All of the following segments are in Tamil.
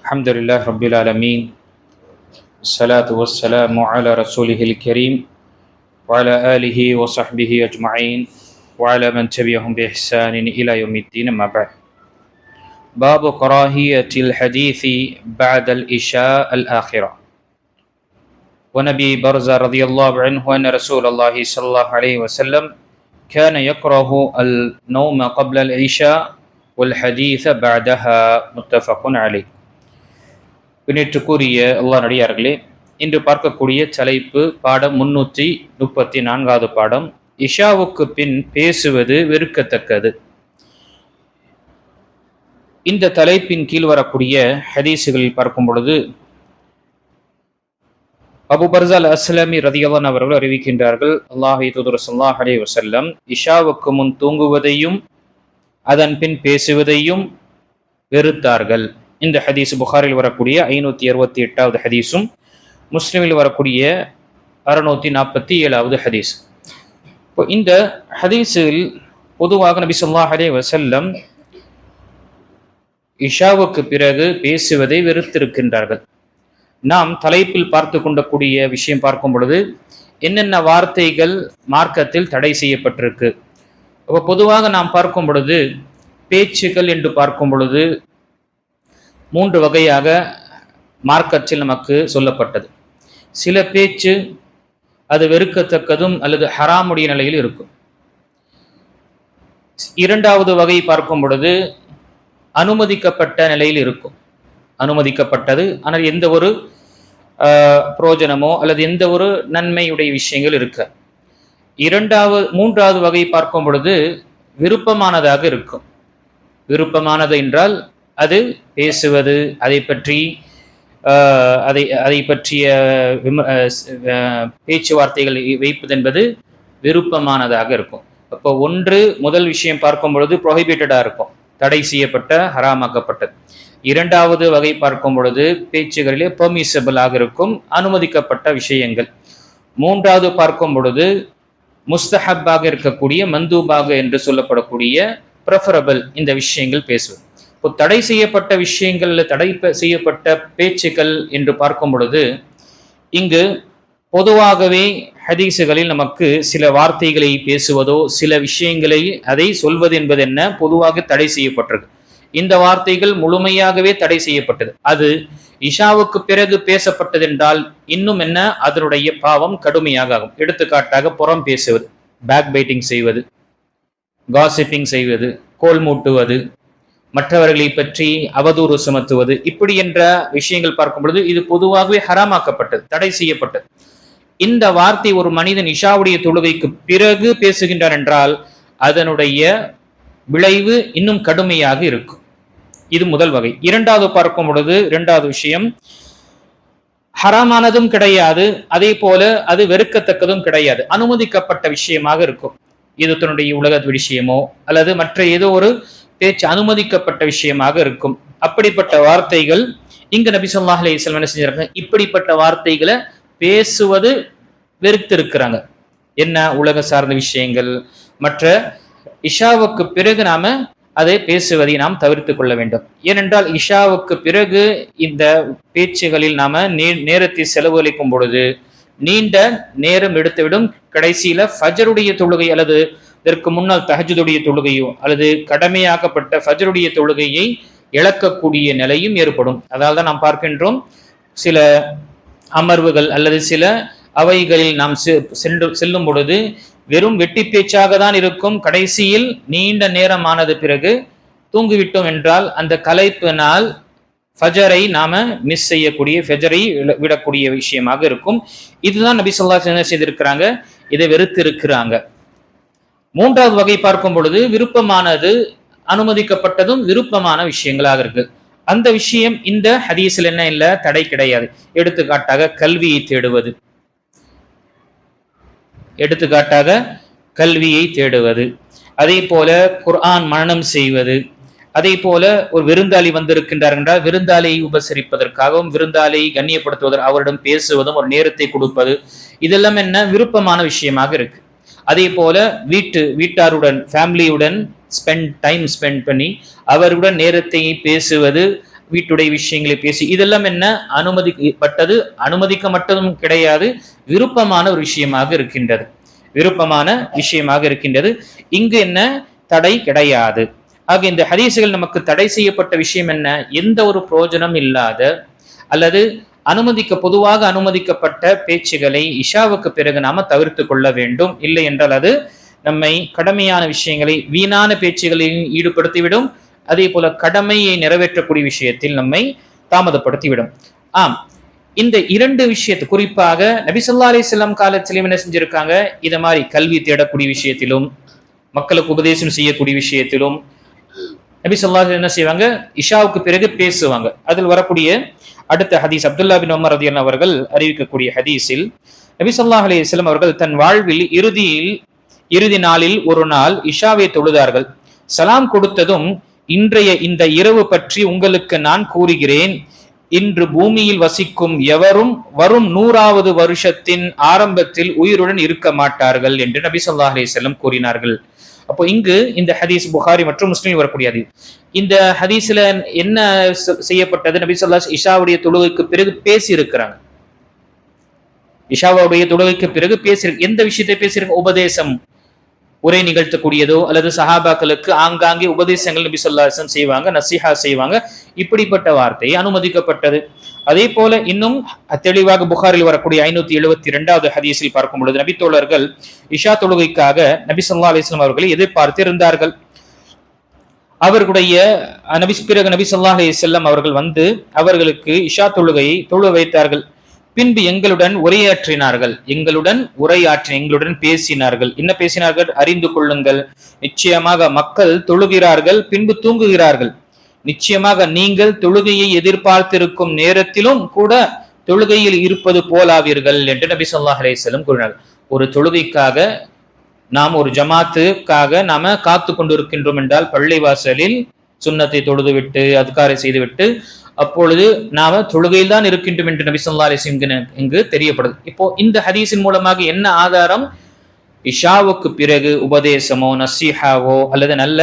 الحمد لله رب العالمين الصلاة والسلام على رسوله الكريم وعلى آله وصحبه أجمعين وعلى من تبعهم بإحسان إلى يوم الدين ما بعد. باب كراهية الحديث بعد الإشاء الآخرة. ونبي برزة رضي الله عنه أن رسول الله صلى الله عليه وسلم كان يكره النوم قبل العشاء والحديث بعدها متفق عليه. பின்னிட்டுக்குரிய அல்லாஹ் நடிகார்களே இன்று பார்க்கக்கூடிய தலைப்பு பாடம் முன்னூற்றி முப்பத்தி நான்காவது பாடம். இஷாவுக்கு பின் பேசுவது வெறுக்கத்தக்கது. இந்த தலைப்பின் கீழ் வரக்கூடிய ஹதீஸுகளில் பார்க்கும் பொழுது அபு பர்சால் அஸ்லாமி ரதியல்லான் அவர்கள் அறிவிக்கின்றார்கள் அல்லாஹி தூதர் சல்லாஹ் அலி வசல்லம் இஷாவுக்கு முன் தூங்குவதையும் அதன் பின் பேசுவதையும் வெறுத்தார்கள். இந்த ஹதீஸ் புகாரில் வரக்கூடிய ஐநூற்றி அறுபத்தி எட்டாவது ஹதீஸும் முஸ்லீமில் வரக்கூடிய அறுநூற்றி நாற்பத்தி ஏழாவது ஹதீஸ். இப்போ இந்த ஹதீஸில் பொதுவாக நபி சொல்லாஹ் அலே வசல்லம் இஷாவுக்கு பிறகு பேசுவதை வெறுத்திருக்கின்றார்கள். நாம் தலைப்பில் பார்த்து கொண்டக்கூடிய விஷயம் பார்க்கும் பொழுது என்னென்ன வார்த்தைகள் மார்க்கத்தில் தடை செய்யப்பட்டிருக்கு? அப்போ பொதுவாக நாம் பார்க்கும் பொழுது பேச்சுக்கள் என்று பார்க்கும் பொழுது மூன்று வகையாக மார்க்கத்தில் நமக்கு சொல்லப்பட்டது. சில பேச்சு அது வெறுக்கத்தக்கதும் அல்லது ஹராமுடைய நிலையில் இருக்கும். இரண்டாவது வகை பார்க்கும் பொழுது அனுமதிக்கப்பட்ட நிலையில் இருக்கும். அனுமதிக்கப்பட்டது. ஆனால் எந்த ஒரு புரோஜனமோ அல்லது எந்த ஒரு நன்மையுடைய விஷயங்கள் இருக்க. இரண்டாவது மூன்றாவது வகை பார்க்கும் பொழுது விருப்பமானதாக இருக்கும். விருப்பமானது என்றால் அது பேசுவது அதை பற்றி அதை அதை பற்றிய பேச்சுவார்த்தைகள் வைப்பது என்பது விருப்பமானதாக இருக்கும். அப்போ ஒன்று முதல் விஷயம் பார்க்கும் பொழுது ப்ரொஹிபிட்டடாக இருக்கும். தடை செய்யப்பட்ட ஹராமாக்கப்பட்டது. இரண்டாவது வகை பார்க்கும் பொழுது பேச்சுகளிலே பெர்மிசபிளாக இருக்கும் அனுமதிக்கப்பட்ட விஷயங்கள். மூன்றாவது பார்க்கும் பொழுது முஸ்தஹப்பாக இருக்கக்கூடிய மந்தூபாக என்று சொல்லப்படக்கூடிய ப்ரெஃபரபிள் இந்த விஷயங்கள் பேசுவது. இப்போ தடை செய்யப்பட்ட விஷயங்களில் தடை செய்யப்பட்ட பேச்சுக்கள் என்று பார்க்கும் பொழுது இங்கு பொதுவாகவே ஹதீஸுகளில் நமக்கு சில வார்த்தைகளை பேசுவதோ சில விஷயங்களை அதை சொல்வது என்பது என்ன? பொதுவாக தடை செய்யப்பட்டது இந்த வார்த்தைகள் முழுமையாகவே தடை செய்யப்பட்டது. அது இஷாவுக்கு பிறகு பேசப்பட்டது என்றால் இன்னும் என்ன? அதனுடைய பாவம் கடுமையாக ஆகும். எடுத்துக்காட்டாக புறம் பேசுவது பேக் பைட்டிங் செய்வது காசிப்பிங் செய்வது கோல் மூட்டுவது மற்றவர்களை பற்றி அவதூறு சுமத்துவது. இப்படி என்ற விஷயங்கள் பார்க்கும் பொழுது இது பொதுவாகவே ஹராமாக்கப்பட்டது தடை செய்யப்பட்டது. இந்த வார்த்தை ஒரு மனிதன் இஷாவுடைய தொழுகைக்கு பிறகு பேசுகின்றார் என்றால் அதனுடைய விளைவு இன்னும் கடுமையாக இருக்கும். இது முதல் வகை. இரண்டாவது பார்க்கும் பொழுது இரண்டாவது விஷயம் ஹராமானதும் கிடையாது அதே போல அது வெறுக்கத்தக்கதும் கிடையாது. அனுமதிக்கப்பட்ட விஷயமாக இருக்கும். இது தன்னுடைய உலக விஷயமோ அல்லது மற்ற ஏதோ ஒரு பேச்சு அனுமதிக்கப்பட்ட விஷயமாக இருக்கும். அப்படிப்பட்ட வார்த்தைகள் இங்கு நபி சொல்லாஹ் அலிஸ்லாம் என்ன செஞ்சிருக்காங்க? இப்படிப்பட்ட வார்த்தைகளை பேசுவது வெறுத்திருக்கிறாங்க. என்ன? உலக சார்ந்த விஷயங்கள். மற்ற இஷாவுக்கு பிறகு நாம அதை பேசுவதை நாம் தவிர்த்து கொள்ள வேண்டும். ஏனென்றால் இஷாவுக்கு பிறகு இந்த பேச்சுகளில் நாம நே நேரத்தை செலவழிக்கும் பொழுது நீண்ட நேரம் எடுத்துவிடும் கடைசியில ஃபஜருடைய தொழுகை அல்லது இதற்கு முன்னால் தஹஜுடைய தொழுகையோ அல்லது கடமையாக்கப்பட்ட ஃபஜருடைய தொழுகையை இழக்கக்கூடிய நிலையும் ஏற்படும். அதால் தான் நாம் பார்க்கின்றோம் சில அமர்வுகள் அல்லது சில அவைகளில் நாம் சென்று செல்லும் பொழுது வெறும் வெட்டி பேச்சாக தான் இருக்கும். கடைசியில் நீண்ட நேரம் ஆனது பிறகு தூங்கிவிட்டோம் என்றால் அந்த கலைப்பினால் ஃபஜரை நாம மிஸ் செய்யக்கூடிய ஃபஜரை விடக்கூடிய விஷயமாக இருக்கும். இதுதான் நபி சொல்லா செய்திருக்கிறாங்க. இதை வெறுத்து இருக்கிறாங்க மூன்றாவது வகை பார்க்கும் பொழுது விருப்பமானது அனுமதிக்கப்பட்டதும் விருப்பமான விஷயங்களாக இருக்கு. அந்த விஷயம் இந்த ஹதீஸில் என்ன இல்லை? தடை கிடையாது. எடுத்துக்காட்டாக கல்வியை தேடுவது. எடுத்துக்காட்டாக கல்வியை தேடுவது. அதே போல குர்ஆன் மரணம் செய்வது. அதே போல ஒரு விருந்தாளி வந்திருக்கின்றார் என்றால் விருந்தாளியை உபசரிப்பதற்காகவும் விருந்தாளியை கண்ணியப்படுத்துவதற்கு அவரிடம் பேசுவதும் ஒரு நேரத்தை கொடுப்பது. இதெல்லாம் என்ன? விருப்பமான விஷயமாக இருக்கு. அதே போல வீட்டு வீட்டாருடன் ஃபேமிலியுடன் ஸ்பெண்ட் டைம் ஸ்பெண்ட் பண்ணி அவருடன் நேரத்தை பேசுவது வீட்டுடைய விஷயங்களை பேசி இதெல்லாம் என்ன? அனுமதிக்கப்பட்டது அனுமதிக்கப்பட்டதும் கிடையாது விருப்பமான ஒரு விஷயமாக இருக்கின்றது. விருப்பமான விஷயமாக இருக்கின்றது. இங்கு என்ன? தடை கிடையாது. ஆக இந்த ஹதீசுகள் நமக்கு தடை செய்யப்பட்ட விஷயம் என்ன? எந்த ஒரு பிரயோஜனம் இல்லாத அல்லது அனுமதிக்க பொதுவாக அனுமதிக்கப்பட்ட பேச்சுகளை இஷாவுக்கு பிறகு நாம தவிர்த்து கொள்ள வேண்டும். இல்லை என்றால் அது நம்மை கடமையான விஷயங்களை வீணான பேச்சுகளையும் ஈடுபடுத்திவிடும். அதே போல கடமையை நிறைவேற்றக்கூடிய விஷயத்தில் நம்மை தாமதப்படுத்திவிடும். ஆம். இந்த இரண்டு விஷயத்து குறிப்பாக நபிசல்லா அலிஸ்லாம் காலத்திலும் என்ன செஞ்சிருக்காங்க? இதை மாதிரி கல்வி தேடக்கூடிய விஷயத்திலும் மக்களுக்கு உபதேசம் செய்யக்கூடிய விஷயத்திலும் நபி சொல்லாஹ் என்ன செய்வாங்க? இஷாவுக்கு பிறகு பேசுவாங்க. அதில் வரக்கூடிய அடுத்த ஹதீஸ் அப்துல்லா பின் உமர் ரதியன் அவர்கள் அறிவிக்கக்கூடிய ஹதீஸில் நபி சொல்லாஹ் அலிஸ்லாம் அவர்கள் தன் வாழ்வில் இறுதியில் இறுதி நாளில் ஒரு நாள் இஷாவை தொழுதார்கள். சலாம் கொடுத்ததும் இன்றைய இந்த இரவு பற்றி உங்களுக்கு நான் கூறுகிறேன். இன்று பூமியில் வசிக்கும் எவரும் வரும் நூறாவது வருஷத்தின் ஆரம்பத்தில் உயிருடன் இருக்க மாட்டார்கள் என்று நபி சொல்லாஹ் அலிசல்லம் கூறினார்கள். அப்போ இங்கு இந்த ஹதீஸ் புகாரி மற்றும் முஸ்லீம் வரக்கூடியது. இந்த ஹதீஸ்ல என்ன செய்யப்பட்டது? நபி சொல்லா இஷாவுடைய தொழுகைக்கு பிறகு பேசி இருக்கிறாங்க இஷாவுடைய தொழுகைக்கு பிறகு பேசி எந்த விஷயத்தை பேசியிருக்க? உபதேசம். உரை நிகழ்த்தக்கூடியதோ அல்லது சஹாபாக்களுக்கு ஆங்காங்கே உபதேசங்கள் நபி சொல்லாசன் செய்வாங்க நசிஹா செய்வாங்க இப்படிப்பட்ட வார்த்தை அனுமதிக்கப்பட்டது. அதே போல இன்னும் தெளிவாக புகாரில் வரக்கூடிய ஐநூத்தி எழுபத்தி இரண்டாவது ஹதீஸில் பார்க்கும் பொழுது நபித்தோழர்கள் இஷா தொழுகைக்காக நபி சொல்லா அலிஸ்லாம் அவர்களை எதிர்பார்த்து இருந்தார்கள் அவர்களுடைய நபி பிறகு நபி சொல்லா அலி செல்லம் அவர்கள் வந்து அவர்களுக்கு இஷா தொழுகையை தொழு வைத்தார்கள். பின்பு எங்களுடன் உரையாற்றினார்கள். எங்களுடன் உரையாற்றி எங்களுடன் பேசினார்கள். என்ன பேசினார்கள்? அறிந்து கொள்ளுங்கள். நிச்சயமாக மக்கள் தொழுகிறார்கள் பின்பு தூங்குகிறார்கள். நிச்சயமாக நீங்கள் தொழுகையை எதிர்பார்த்திருக்கும் நேரத்திலும் கூட தொழுகையில் இருப்பது போலாவீர்கள் என்று நபி சொல்லாஹ் அலையம் கூறினார் ஒரு தொழுகைக்காக நாம் ஒரு ஜமாத்துக்காக நாம காத்து கொண்டிருக்கின்றோம் என்றால் பள்ளிவாசலில் சுண்ணத்தை தொழுதுவிட்டு அதுக்காரை செய்துவிட்டு அப்பொழுது நாம தொழுகையில் தான் இருக்கின்றோம் என்று நபி சொல்லா அலிஸ்லம் இங்கு தெரியப்படுது. இப்போ இந்த ஹதீஸின் மூலமாக என்ன ஆதாரம்? இஷாவுக்கு பிறகு உபதேசமோ நசீஹாவோ அல்லது நல்ல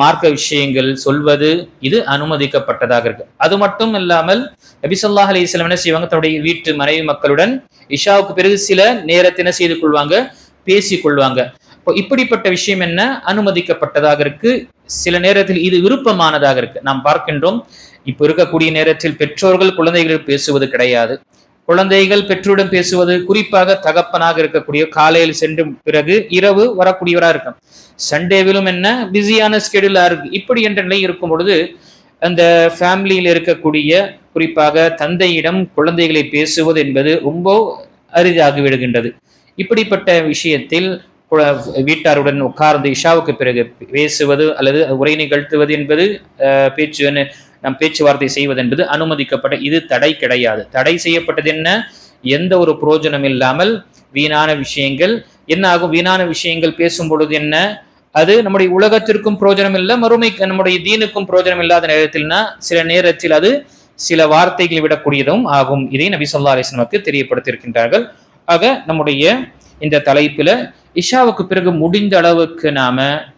மார்க்க விஷயங்கள் சொல்வது இது அனுமதிக்கப்பட்டதாக இருக்கு. அது மட்டும் இல்லாமல் நபிசல்லாஹ் அலிஸ்லாம் என்ன செய்வாங்க? தன்னுடைய வீட்டு மனைவி மக்களுடன் இஷாவுக்கு பிறகு சில நேரத்தின செய்து கொள்வாங்க? பேசி கொள்வாங்க. இப்போ இப்படிப்பட்ட விஷயம் என்ன? அனுமதிக்கப்பட்டதாக இருக்கு. சில நேரத்தில் இது விருப்பமானதாக இருக்கு. நாம் பார்க்கின்றோம் இப்போ இருக்கக்கூடிய நேரத்தில் பெற்றோர்கள் குழந்தைகள் பேசுவது கிடையாது. குழந்தைகள் பெற்றோரிடம் பேசுவது குறிப்பாக தகப்பனாக இருக்கக்கூடிய காலையில் சென்று பிறகு இரவு வரக்கூடியவராக இருக்கும். சண்டேவிலும் என்ன? பிஸியான ஸ்கெடியூலா இருக்கு. இப்படி என்ற நிலை இருக்கும் பொழுது அந்த ஃபேமிலியில் இருக்கக்கூடிய குறிப்பாக தந்தையிடம் குழந்தைகளை பேசுவது என்பது ரொம்ப அரிதாகி விடுகின்றது. இப்படிப்பட்ட விஷயத்தில் வீட்டாருடன் உட்கார்ந்து இஷாவுக்கு பிறகு பேசுவது அல்லது உரை நிகழ்த்துவது என்பது பேச்சு நம் பேச்சுவார்த்தை செய்வது என்பது அனுமதிக்கப்பட்ட இது தடை கிடையாது. தடை செய்யப்பட்டது என்ன? எந்த ஒரு புரோஜனம் இல்லாமல் வீணான விஷயங்கள். என்ன ஆகும்? வீணான விஷயங்கள் பேசும் பொழுது என்ன? அது நம்முடைய உலகத்திற்கும் புரோஜனம் இல்லை மறுமை நம்முடைய தீனுக்கும் புரோஜனம் இல்லாத நேரத்தில்னா சில நேரத்தில் அது சில வார்த்தைகளை விடக்கூடியதும் ஆகும். இதை நபி சொல்லா அலிஸ்லமுக்கு தெரியப்படுத்தியிருக்கின்றார்கள். ஆக நம்முடைய இந்த தலைப்பில் இஷாவுக்கு பிறகு முடிந்த அளவுக்கு நாம்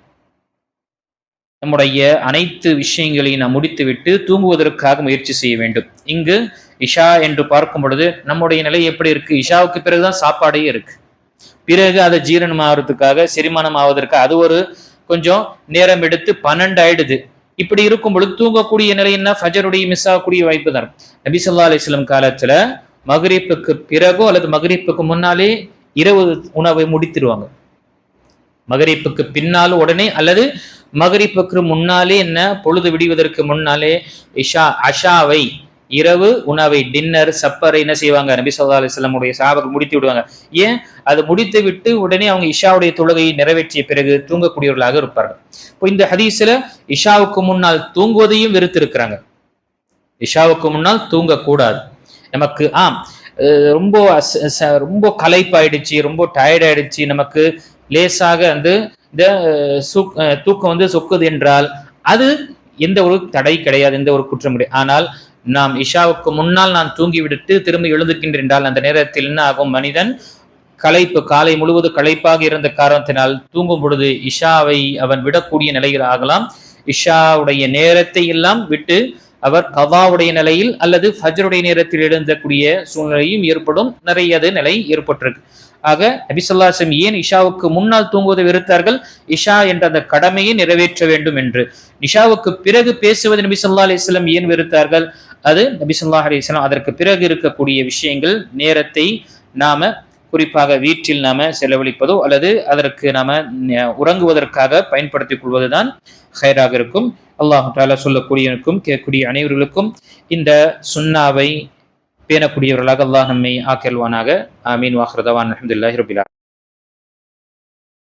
நம்முடைய அனைத்து விஷயங்களையும் நாம் முடித்துவிட்டு தூங்குவதற்காக முயற்சி செய்ய வேண்டும். இங்கு இஷா என்று பார்க்கும் பொழுது நம்முடைய நிலை எப்படி இருக்கு? இஷாவுக்கு பிறகுதான் சாப்பாடே இருக்கு. பிறகு அதை ஜீரணம் ஆகிறதுக்காக செரிமானம் ஆவதற்கு அது ஒரு கொஞ்சம் நேரம் எடுத்து பன்னெண்டு ஆயிடுது. இப்படி இருக்கும் பொழுது தூங்கக்கூடிய நிலை என்ன? ஃபஜருடைய மிஸ் ஆகக்கூடிய வாய்ப்பு தான். நபி சொல்லா அலிஸ்லாம் காலத்துல மகரீப்புக்கு பிறகோ அல்லது மகரீப்புக்கு முன்னாலே இரவு உணவை முடித்திருவாங்க. மகரிப்புக்கு பின்னாலும் உடனே அல்லது மகரிப்புக்கு முன்னாலே என்ன? பொழுது விடுவதற்கு முன்னாலே இஷா அஷாவை இரவு உணவை டின்னர் சப்பரை என்ன செய்வாங்க? நபி சொல்லா அலிஸ்லமுடைய சாபக்கு முடித்து விடுவாங்க. ஏன்? அது முடித்து விட்டு உடனே அவங்க இஷாவுடைய தொழுகையை நிறைவேற்றிய பிறகு தூங்கக்கூடியவர்களாக இருப்பார்கள். இப்போ இந்த ஹதீஸ்ல இஷாவுக்கு முன்னால் தூங்குவதையும் வெறுத்திருக்கிறாங்க. இஷாவுக்கு முன்னால் தூங்கக்கூடாது. நமக்கு ஆம் ரொம்ப ரொம்ப களைப்பாயிடுச்சு ரொம்ப டயர்ட் ஆயிடுச்சு நமக்கு லேசாக வந்து இந்த தூக்கம் வந்து சொக்குது என்றால் அது எந்த ஒரு தடை கிடையாது எந்த ஒரு குற்றம் கிடையாது. ஆனால் நாம் இஷாவுக்கு முன்னால் நான் தூங்கிவிட்டு திரும்ப எழுதுகின்றேன் என்றால் அந்த நேரத்தில் என்ன ஆகும்? மனிதன் களைப்பு காலை முழுவதும் களைப்பாக இருந்த காரணத்தினால் தூங்கும் பொழுது இஷாவை அவன் விடக்கூடிய நிலையில் ஆகலாம். இஷாவுடைய நேரத்தை எல்லாம் விட்டு அவர் கவாவுடைய நிலையில் அல்லது ஃபஜருடைய நேரத்தில் எழுந்தக்கூடிய சூழ்நிலையும் ஏற்படும். நிறைய நிலை ஏற்பட்டிருக்கு. ஆக நபிசல்லாசம் ஏன் இஷாவுக்கு முன்னால் தூங்குவதை வெறுத்தார்கள்? இஷா என்ற அந்த கடமையை நிறைவேற்ற வேண்டும் என்று. இஷாவுக்கு பிறகு பேசுவது நபிசல்லா அலிஸ்லாம் ஏன் வெறுத்தார்கள்? அது நபிசல்லா அலிஸ்லாம் அதற்கு பிறகு இருக்கக்கூடிய விஷயங்கள் நேரத்தை நாம குறிப்பாக வீட்டில் நாம செலவழிப்பதோ அல்லது அதற்கு நாம உறங்குவதற்காக பயன்படுத்திக் கொள்வதுதான் ஹைராக இருக்கும். அல்லாஹு தாலா சொல்லக்கூடியவனுக்கும் கேட்கக்கூடிய அனைவர்களுக்கும் இந்த சுன்னாவை பேணக்கூடியவர்களாக அல்லாஹ் நம்மை ஆக்கல்வானாக ஆமீன். வாஹ்ரதவான் அஹமதுல்லாஹி ரபிலா